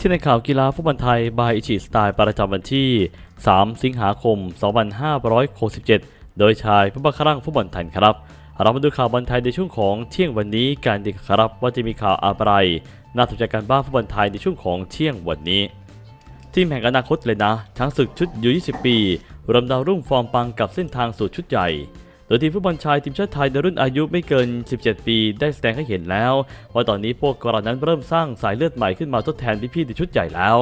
ที่ในข่าวกีฬาฟุตบอลไทยบายอิชิสไตล์ประจำวันที่ 3 สิงหาคม 2567 โดยชายผู้บังคับร่างฟุตบอลไทยครับ เรามาดูข่าวบอลไทยในช่วงของเที่ยงวันนี้การดีครับว่าจะมีข่าวอะไรน่าสนใจการบ้านฟุตบอลไทยในช่วงของเที่ยงวันนี้ ทีมแห่งอนาคตเลยนะ ทั้งศึกชุดยู20 ปีรวมดาวรุ่งฟอร์มปังกับเส้นทางสู่ชุดใหญ่ โดยทีมฟุตบอลชายทีมชาติไทยในรุ่นอายุไม่เกิน 17 ปี ได้แสดงให้เห็นแล้วว่าตอนนี้พวกกรนั้นเริ่มสร้างสายเลือดใหม่ขึ้นมาทดแทนพี่ๆในชุดใหญ่แล้ว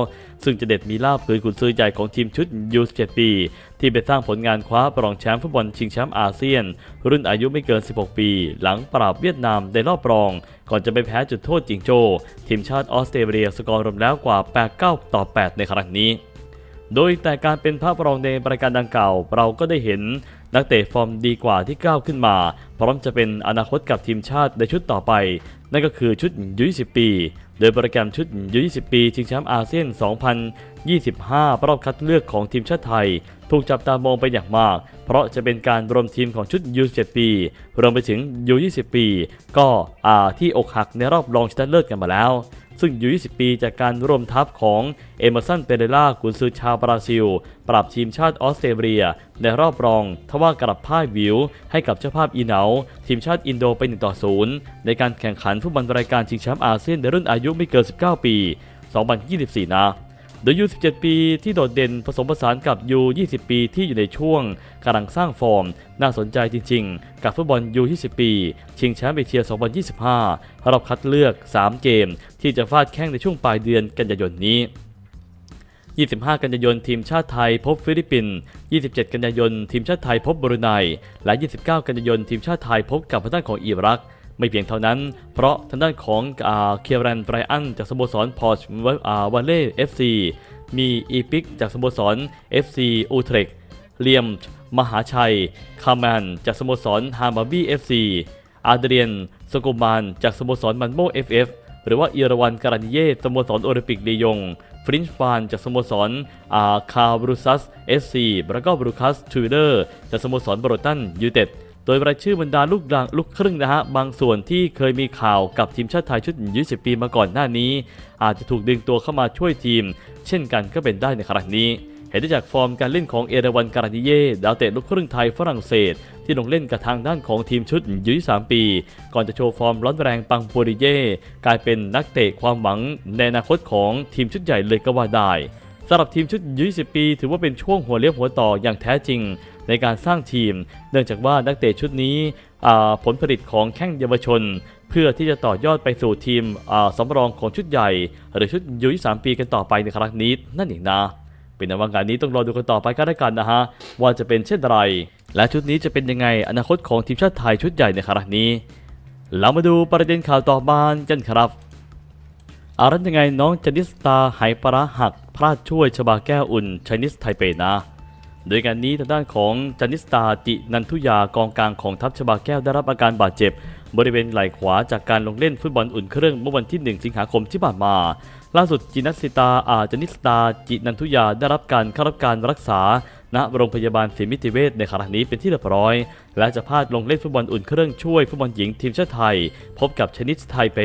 ซึ่งจะเด็ดมีลาบคือกุนซือใหญ่ของทีมชุดยู17 ปี ที่ไปสร้างผลงานคว้าปรองแชมป์ฟุตบอลชิงแชมป์อาเซียน รุ่นอายุไม่เกิน 16 ปี หลังปราบเวียดนามในรอบรอง ก่อนจะไปแพ้จุดโทษจิงโจ้ทีมชาติออสเตรเลียสกอร์รวมแล้วกว่า 8-9 ต่อ 8 ในครั้งนี้ โดยแต่การเป็นภาพรองในรายการดังกล่าว เราก็ได้เห็นนักเตะฟอร์มดีกว่าที่ก้าวขึ้นมา พร้อมจะเป็นอนาคตกับทีมชาติในชุดต่อไป นั่นก็คือชุดยู20 ปี โดยโปรแกรมชุดยู20 ปี ชิงแชมป์อาเซียน 2025 รอบคัดเลือกของทีมชาติไทย ถูกจับตามองไปอย่างมาก เพราะจะเป็นการรวมทีมของชุด U7 ปี รวมไปถึง U20 ปี ก็อาที่อกหักในรอบรองชนะเลิศกันมาแล้ว ซึ่งอยู่ 20 ปีจากการร่วมทัพของเอเมอร์สัน เปเรล่ากุนซือชาวบราซิล ปรับทีมชาติออสเตรเลีย ในรอบรอง ทว่ากลับพ่ายวิว ให้กับเจ้าภาพอีเหนา ทีมชาติอินโดไป1ต่อ0ในการแข่งขันฟุตบอลรายการชิงแชมป์อาเซียนในรุ่นอายุไม่เกิน 19 ปี 2024 นะ โดยยู17 ปีที่โดดเด่นผสมผสานกับยู20 ปีที่อยู่ในช่วงกำลังสร้างฟอร์ม น่าสนใจจริงๆ กับฟุตบอลยู20 ปี ชิงแชมป์เอเชีย 2025 รอบคัดเลือก 3 เกม ที่จะฟาดแข้งในช่วงปลายเดือนกันยายนนี้25 กันยายนทีมชาติไทยพบฟิลิปปินส์ 27 กันยายนทีมชาติไทยพบบรูไน และ 29 กันยายนทีมชาติไทยพบกับทางด้านของอิรัก ไม่เพียงเท่านั้น เพราะทางด้านของเคียรันไบรอันจากสโมสรพอร์ชวาเล่เอฟซีมีอีพิกจากสโมสร FC อูเทรกเลียม มหาชัย คาแมนจากสโมสรฮามาบี้เอฟซีอาเดรียนสโกมาน จากสโมสรมันโมเอฟเอฟหรือว่าเอราวันการานิเย่สโมสรโอลิมปิกลียง ฟรินช์ฟานจากสโมสรอาคาบรูซัสเอสซีแล้วก็บรูคัสทูเดอร์จากสโมสรบรอตันยูเต็ด โดยรายชื่อบรรดาลูกดังลูกครึ่งนะฮะบางส่วนที่เคยมีข่าวกับทีมชาติไทยชุด 20 ปีมาก่อนหน้านี้ อาจจะถูกดึงตัวเข้ามาช่วยทีม เช่นกันก็เป็นได้ในครั้งนี้ เห็นได้จากฟอร์มการเล่นของเอราวันการานิเย่ดาวเตะลูกครึ่งไทยฝรั่งเศส ที่ลงเล่นกับทางด้านของทีมชุดยู23 ปี ก่อนจะโชว์ฟอร์มร้อนแรงปังปูริเย่กลายเป็นนักเตะความหวังในอนาคตของทีมชุดใหญ่เลยก็ว่าได้สำหรับทีมชุดยู20 ปี ถือว่าเป็นช่วงหัวเลี้ยวหัวต่ออย่างแท้จริง ในการสร้างทีม เนื่องจากว่านักเตะชุดนี้ผลผลิตของแข้งเยาวชน เพื่อที่จะต่อยอดไปสู่ทีมสำรองของชุดใหญ่ หรือชุดยู23ปีกันต่อไปในครั้งนี้นั่นเองนะเป็นในวันงานนี้ต้องรอดูกันต่อไปกันแล้วกันนะฮะว่าจะเป็นเช่นไร และชุดนี้จะเป็นยังไงอนาคตของทีมชาติไทยชุดใหญ่ในครั้งนี้เรามาดูประเด็นข่าวต่อมากันครับอารันยังไงน้องจนิสตาหปลาร้าหักพลาดช่วยชบาแก้วอุ่นชนิสไทเปนะ โดยการนี้ทางด้านของจนิสตาจินันทุยากองกลางของทัพชบาแก้วได้รับอาการบาดเจ็บบริเวณไหล่ขวาจากการลงเล่นฟุตบอลอุ่นเครื่องเมื่อวันที่ 1 สิงหาคมที่ผ่านมา ล่าสุดจินัสตาอาจนิสตาจินันทุยาได้รับการเข้ารับการรักษา ณโรงพยาบาลศรีมิติเวชในขณะนี้เป็นที่เรียบร้อย และจะพลาดลงเล่นฟุตบอลอุ่นเครื่องช่วยฟุตบอลหญิงทีมชาติไทย พบกับชนิสไทเป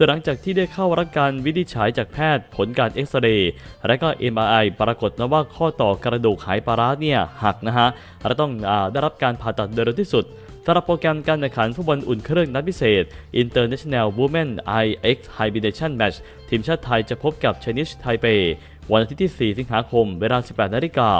โดยหลังจากที่ได้เข้ารับการวินิจฉัยจากแพทย์ผลการเอ็กซเรย์และก็ MRI ปรากฏนะว่าข้อต่อกระดูกหายปลาร้าเนี่ยหักนะฮะและต้องอได้รับการผ่าตัดโดยเร็วที่สุดสำหรับโปรแกรมการแข่งขันฟุตบอลอุ่นเครื่องนัดพิเศษ International Women IX Hybridation Match ทีมชาติไทยจะพบกับชนิชไทเป วันอาทิตย์ที่ 4 สิงหาคม เวลา 18 นาฬิกา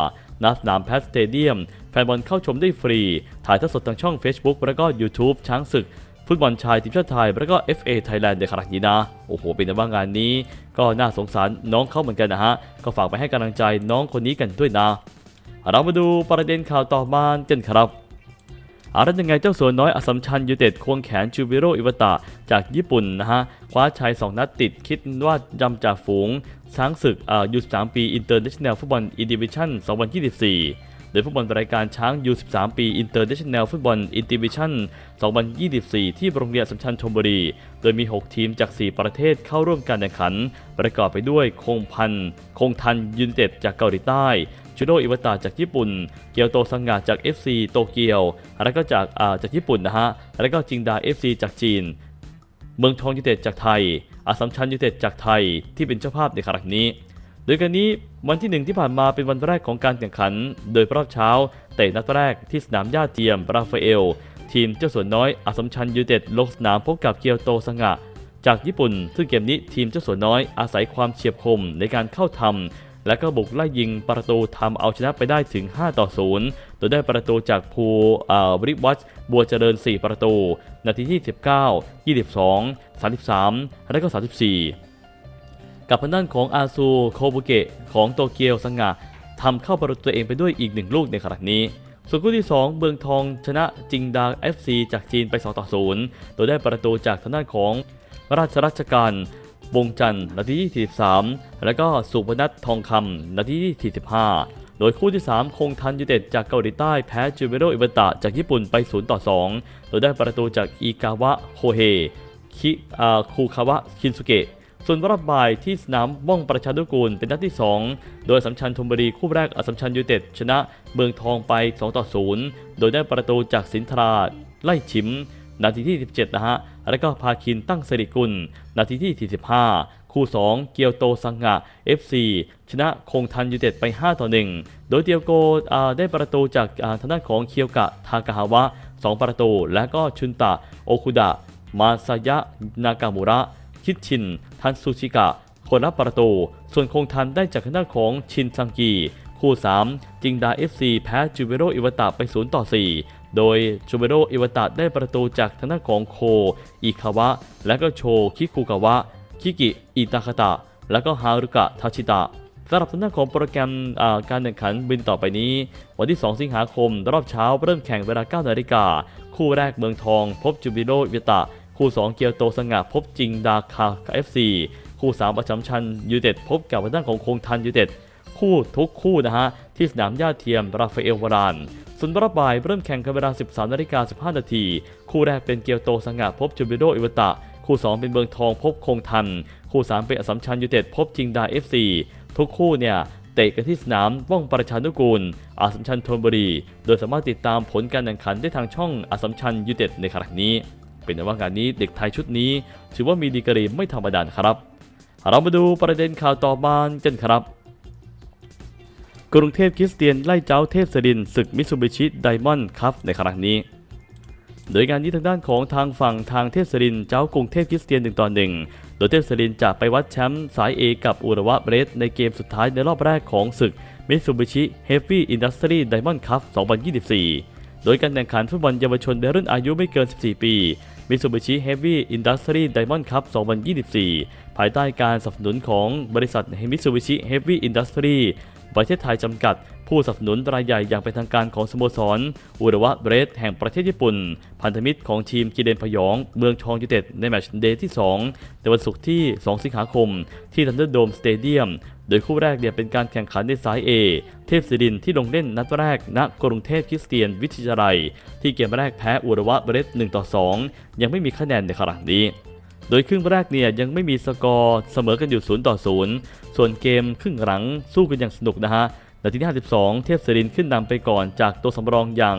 ณสนามแพทสเตเดียม แฟนบอลเข้าชมได้ฟรี ถ่ายทอดสดทางช่อง Facebook และก็ YouTube ช้างศึก ฟุตบอลชายทีมชาติไทย แล้วก็ FA Thailand ในครั้งนี้นะ โอ้โห เป็นแต่ว่างานนี้ ก็น่าสงสารน้องเขาเหมือนกันนะฮะ ก็ฝากไปให้กำลังใจน้องคนนี้กันด้วยนะ เรามาดูประเด็นข่าวต่อมากันครับอารันยังไงเจ้าสัวน้อยอสัมชัญยูเต็ดควงแขนจูบิโรอิวตะจากญี่ปุ่นนะฮะ คว้าชัย 2 นัดติดคิดว่าจำจากฝูงช้างศึกอายุ13ปีอินเตอร์เนชั่นแนลฟุตบอลอินดิวิชั่น2024 โดยฟุตบอลรายการช้าง U13 ปีอินเตอร์เนชั่นแนลฟุตบอลอินดิวิชั่น 2024 ที่โรงเรียนสัมชัญชลบุรี โดยมี 6 ทีมจาก 4 ประเทศเข้าร่วมการแข่งขัน ประกอบไปด้วยคงพัน คงทันยูนเต็ดจากเกาหลีใต้จูโดอิวตะจากญี่ปุ่น เกียวโตซังงะจาก FC โตเกียว แล้วก็จากอ่าจากญี่ปุ่นนะฮะ แล้วก็จิงดา FC จากจีน เมืองทองยูนเต็ดจากไทยอาสัมชัญยูนเต็ดจากไทยที่เป็นเจ้าภาพในครั้งนี้ โดยการนี้วันที่หนึ่งที่ผ่านมาเป็นวันแรกของการแข่งขัน โดยรอบเช้าเตะนัดแรกที่สนามหญ้าเทียม ราฟาเอล ทีมเจ้าสวนน้อยอสมชัญยูเต็ดลงสนามพบกับเกียวโตสงะจากญี่ปุ่น ซึ่งเกมนี้ทีมเจ้าสัวนน้อยอาศัยความเฉียบคมในการเข้าทำและก็บุกไล่ยิงประตูทำเอาชนะไปได้ถึง 5 ต่อ 0 โดยได้ประตูจากภูอ่าบริวัตบัวเจริญ 4 ประตู นาทีที่ 19 22 33 และก็ 34 กับทางด้านของอาซูโคบุเกะของโตเกียวสังงะทำเข้าประตูตัวเองไปด้วยอีกหนึ่งลูกในขณะนี้ ส่วนคู่ที่ 2 เบืองทองชนะจิงดา FC จากจีนไป2ต่อ0โดยได้ประตูจากทางด้านของราชรัชการวงจันทร์นาทีที่43 แล้วก็สุพนัททองคำนาทีที่45 โดยคู่ที่ 3 คงทันยูเต็ดจากเกาหลีใต้แพ้จูเบโรอิบตะจากญี่ปุ่นไป0ต่อ2โดยได้ประตูจากอีกาวะโฮเฮคิอาคูคาวะคินสุเกะ ส่วนรอบบ่ายที่สนามว่องประชานุกูลเป็นนัดที่ 2 โดยสัมชัญธนบุรีคู่แรกอสัมชัญยูเต็ดชนะเมืองทองไป2ต่อ0โดยได้ประตูจากสินทราไล่ชิม นาทีที่ 17 นะฮะ แล้วก็พาคินตั้งสิริกุล นาทีที่ 45 คู่ 2 เกียวโตซังงะ FC ชนะคงทันยูเต็ดไป 5 ต่อ 1 โดยเตียวโกได้ประตูจากอ่าทางด้านของเคียวกะทากาฮาวะ 2 ประตู และก็ชุนตะ โอคุดะ มาซายะ นากามุระ คิดชิน ทันซูชิกะ คนรับประตู ส่วนคงทันได้จากทางด้าของชินซังกี คู่ 3 จิงดา FC แพ้จูเบโรอิวตะไป 0 ต่อ 4 โดยจูเบโรอิวตะได้ประตูจากทางด้านของโค อิคาวะ และก็โชคิคุกาวะ คิกิ อิตาคาตะ และก็ฮารุกะ ทาชิตะสำหรับทางด้านของโปรแกรมการแข่งขันบินต่อไปนี้ วันที่ 2 สิงหาคม รอบเช้าเริ่มแข่งเวลา 9 นาฬิกา คู่แรกเมืองทอง พบจูบิโรอิวตะ คู่ 2 เกียวโตสงะพบจิงดาคาเอฟซีคู่3ประจำชันยูเต็ดพบกับทางด้านของคงทันยูเต็ดคู่ทุกคู่นะฮะ ที่สนามหญ้าเทียมราฟาเอลวารานส่วนรอบบ่ายเริ่มแข่งกันเวลา 13นาฬิกา15 นาที คู่แรกเป็นเกียวโตสังกะพบจูบิโดอิวตะ คู่ 2 เป็นเมืองทองพบคงทัน คู่ 3 เป็นอสัมชัญยูเต็ดพบจิงดา FC ทุกคู่เนี่ยเตะกันที่สนามว่องประชานุกูลอาสัมชัญธนบุรี โดยสามารถติดตามผลการแข่งขันได้ทางช่องอาสัมชัญยูเต็ดในขณะนี้ เป็นแต่ว่างานนี้เด็กไทยชุดนี้ ถือว่ามีดีกรีไม่ธรรมดาครับ เรามาดูประเด็นข่าวต่อมากันครับกรุงเทพคริสเตียนไล่เจ้าเทพสรินศึกมิซูบิชิไดมอนด์คัพในครั้งนี้ โดยงานนี้ทางด้านของทางฝั่งทางเทพสรินเจ้ากรุงเทพคริสเตียนหนึ่งต่อหนึ่งโดยเทพสรินจะไปวัดแชมป์สาย A กับอุระวะเบรสในเกมสุดท้ายในรอบแรกของศึกมิซูบิชิเฮฟวี่อินดัสทรีไดมอนด์คัพ2024 โดยการแข่งขันฟุตบอลเยาวชนในรุ่นอายุไม่เกิน 14 ปี Mitsubishi Heavy Industry Diamond Cup 2024 ภายใต้การสนับสนุนของบริษัท Mitsubishi Heavy Industry ประเทศไทยจำกัด ผู้สนับสนุนรายใหญ่อย่างเป็นทางการของสโมสร อุระวะเบรสแห่งประเทศญี่ปุ่น พันธมิตรของทีมกีเดนพยอง เมืองชองยูเต็ดในแมตช์เดย์ที่ 2 ในวันศุกร์ที่ 2 สิงหาคม ที่ทันเดอร์โดมสเตเดียม โดยคู่แรกเนี่ยเป็นการแข่งขันในสาย A เทพศิรินที่ลงเล่นนัดแรกณกรุงเทพคริสเตียนวิทยาลัย ที่เกมแรกแพ้อุระวะเบรส1ต่อ 2 ยังไม่มีคะแนนในขณะนี้ โดยครึ่งแรกเนี่ยยังไม่มีสกอร์เสมอกันอยู่0ต่อ0ส่วนเกมครึ่งหลังสู้กันอย่างสนุกนะฮะนาทีที่ 52 เทพศิรินขึ้นนำไปก่อนจากตัวสำรองอย่าง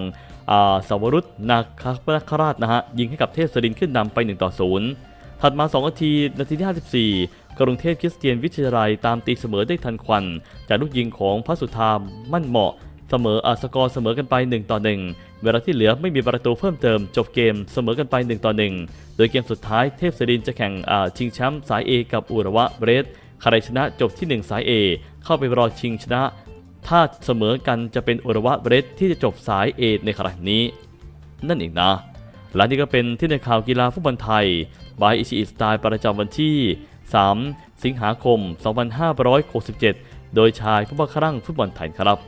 อ่าสาวรุตนาคาคราชนะฮะยิงให้กับเทพศิรินขึ้นนำไป1ต่อ0 ถัดมา 2 นาที นาทีที่ 54 กรุงเทพคริสเตียนวิทยาลัยตามตีเสมอได้ทันควัน จากลูกยิงของพระสุธามมั่นเหมาะ เสมออาสกอร์เสมอกันไป 1 ต่อ 1 เวลาที่เหลือไม่มีประตูเพิ่มเติม จบเกมเสมอกันไป 1 ต่อ 1 โดยเกมสุดท้ายเทพศิรินจะแข่งชิงแชมป์สาย A กับอุระวะเบรสใครชนะจบที่ 1 สาย A เข้าไปรอชิงชนะ ถ้าเสมอกันจะเป็นอุระวะเบรสที่จะจบสาย A ในครั้งนี้ นั่นเองนะ และนี่ก็เป็นที่ในข่าวกีฬาฟุตบอลไทยบายอิชิอิสไตล์ประจำวันที่ 3 สิงหาคม 2567 โดยชายผู้บังคับฟุตบอลไทยครับ